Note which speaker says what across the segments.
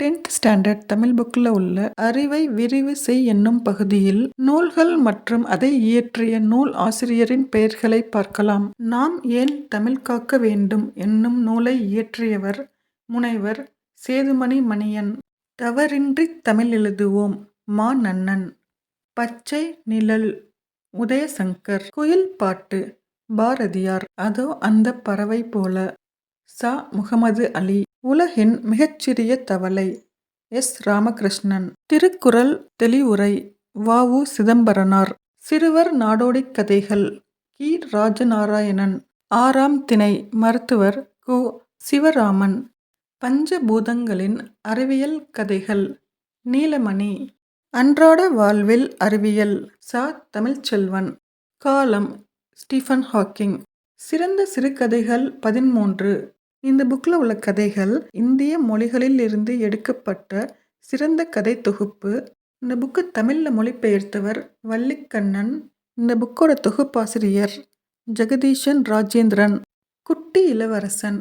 Speaker 1: Tenth standard Tamil புக்கில் உள்ள அறிவை விரிவு செய் என்னும் பகுதியில் நூல்கள் மற்றும் அதை இயற்றிய நூல் ஆசிரியரின் பெயர்களை பார்க்கலாம். நாம் ஏன் தமிழ் காக்க வேண்டும் என்னும் நூலை இயற்றியவர் முனைவர் சேதுமணி மணியன். தவறின்றி தமிழ் எழுதுவோம் மா நன்னன். பச்சை நிழல் உதயசங்கர். குயில் பாட்டு பாரதியார். அதோ அந்த பறவை போல. சா. முகமது அலி. உலகின் மிகச்சிறிய தவளை எஸ். ராமகிருஷ்ணன். திருக்குறள் தெளிவுரை வ. உ. சிதம்பரனார். சிறுவர் நாடோடிக் கதைகள் கி. ராஜநாராயணன். ஆறாம் திணை மருத்துவர் கு. சிவராமன். பஞ்சபூதங்களின் அறிவியல் கதைகள் நீலமணி. அன்றாட வாழ்வில் அறிவியல் ச. தமிழ்ச்செல்வன். காலம் ஸ்டீஃபன் ஹாக்கிங். சிறந்த சிறுகதைகள் பதின்மூன்று. இந்த புக்கில் உள்ள கதைகள் இந்திய மொழிகளில் இருந்து எடுக்கப்பட்ட சிறந்த கதை தொகுப்பு. இந்த புக்கு தமிழில் மொழிபெயர்த்தவர் வள்ளிக்கண்ணன். இந்த புக்கோட தொகுப்பாசிரியர் ஜெகதீஷன் ராஜேந்திரன். குட்டி இளவரசன்.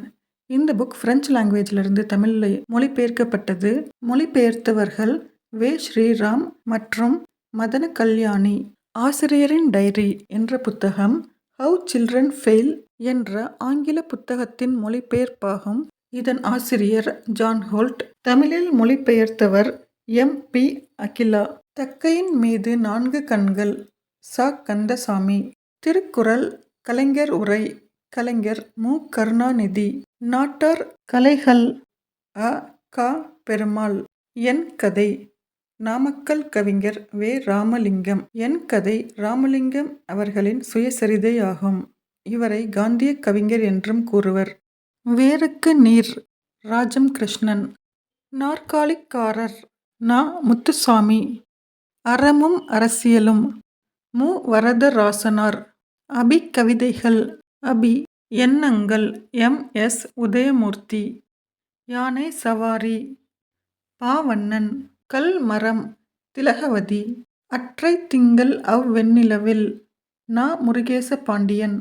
Speaker 1: இந்த புக் பிரெஞ்சு லாங்குவேஜிலிருந்து தமிழில் மொழிபெயர்க்கப்பட்டது. மொழிபெயர்த்தவர்கள் வே. ஸ்ரீராம் மற்றும் மதன கல்யாணி ஆசிரியரின் டைரி என்ற புத்தகம் ஹவு சில்ட்ரன் ஃபெயில் என்ற ஆங்கில புத்தகத்தின் மொழிபெயர்ப்பாகும். இதன் ஆசிரியர் ஜான் ஹோல்ட். தமிழில் மொழிபெயர்த்தவர் எம். பி. அகிலா. தக்கையின் மீது நான்கு கண்கள். ச. கந்தசாமி. திருக்குறள் கலைஞர் உரை கலைஞர் மு. கருணாநிதி. நாட்டார் கலைகள் அ. க. பெருமாள். என். கதை. நாமக்கல் கவிஞர் வே. ராமலிங்கம். என். கதை ராமலிங்கம் அவர்களின் சுயசரிதையாகும். இவரை காந்திய கவிஞர் என்றும் கூறுவர். வேருக்கு நீர் ராஜம் கிருஷ்ணன். நாற்காலிக்காரர் நா. முத்துசாமி. அறமும் அரசியலும். மு. வரதராசனார். அபி கவிதைகள். அபி எண்ணங்கள். எம். எஸ். உதயமூர்த்தி. யானை சவாரி. பாவண்ணன். கல்மரம் திலகவதி. அற்றை திங்கள் அவ்வெண்ணிலவில். நா. முருகேச பாண்டியன்.